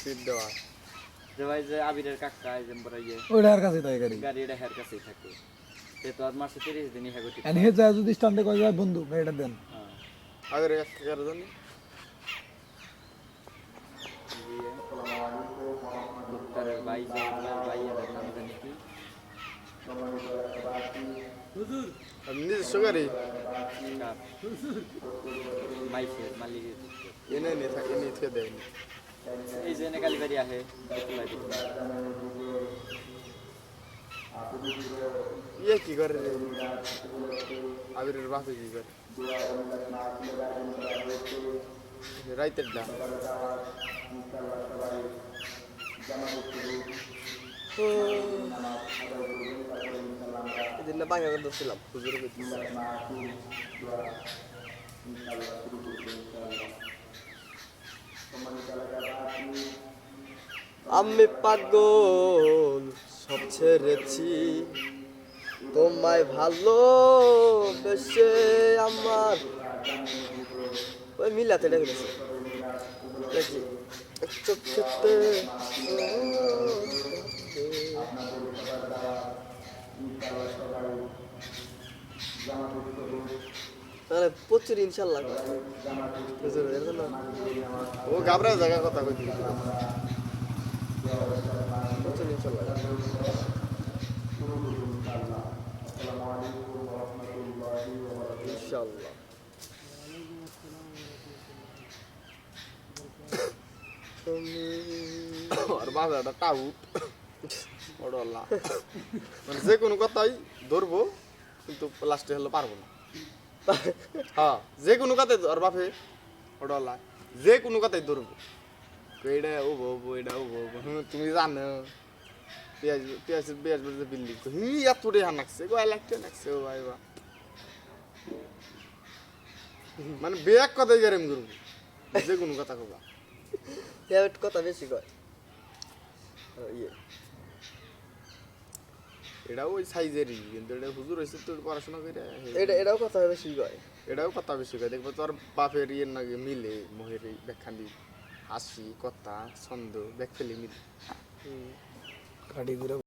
Seat দেওয়া। যে ভাই যে আবিরের কাকা এই যে বড় ইয়ে ওইটার কাছে তাই গাড়ি। গাড়ি এটা হের কাছেই থাকে। সে তো আর মাসে তিরিশ দিনই হ্যাঁ গতি এন্ড হে যায় যদি স্ট্যান্ডে কয় যায় বন্ধু গাড়িটা দেন। হ্যাঁ। আগের এক কারও জানি। ভাই যে ভাই এদের নাম জানি কি? আর নিজস্ব গাড়ি? মাইসের মালিকের। এনে এনে থাকে এনে দেয়নি এই যে কালীবাড়ি আহে ইয়ে কি করে আবিরের বাপে কি করে? রাইতের ডা এদিন না বাংলা কথা ছিলাম হুজুর আমি পাগল, সব ছেড়েছি। তোমায় ভালো বেশে আমার ওই মিলাতে দেখছি তাহলে প্রচুর ইনশাল্লাহ? ও গাবরা জায়গা কথা প্রচুর ইনশাল্লাহ। আর টাউট ওডল্লা মানে যে কোনো কথাই ধরবো, কিন্তু লাস্টে হলে পারব না। হ্যাঁ যে কোনো কথাই বাপে। ওডল্লা যে কোনো কথাই ধরবো। এটা ও বউ এটা ও তুমি জানো। পেঁয়াজ পেঁয়াজ পেঁয়াজ বেজে বিল্ডিং হি এত রে হানাকছে গো লাগতে নাকছে ও ভাই বা মানে বেয়াক কথাই গেরেম করব। যে কোনো কথা কবা। হ্যাবিট কথা বেশি কয়। ইয়ে। এটা ওই সাইজেরই কিন্তু এটা হুজুর হয়েছে তো পড়াশোনা করে এটা এটাও কথা বেশি কয়। এটাও কথা বেশি করে দেখব তোর বাপের ইয়ের নাকি মিলে মহের ব্যাখ্যানি হাসি কথা ছন্দ ব্যাখ্যালি মিলে। গাড়ি ঘুরে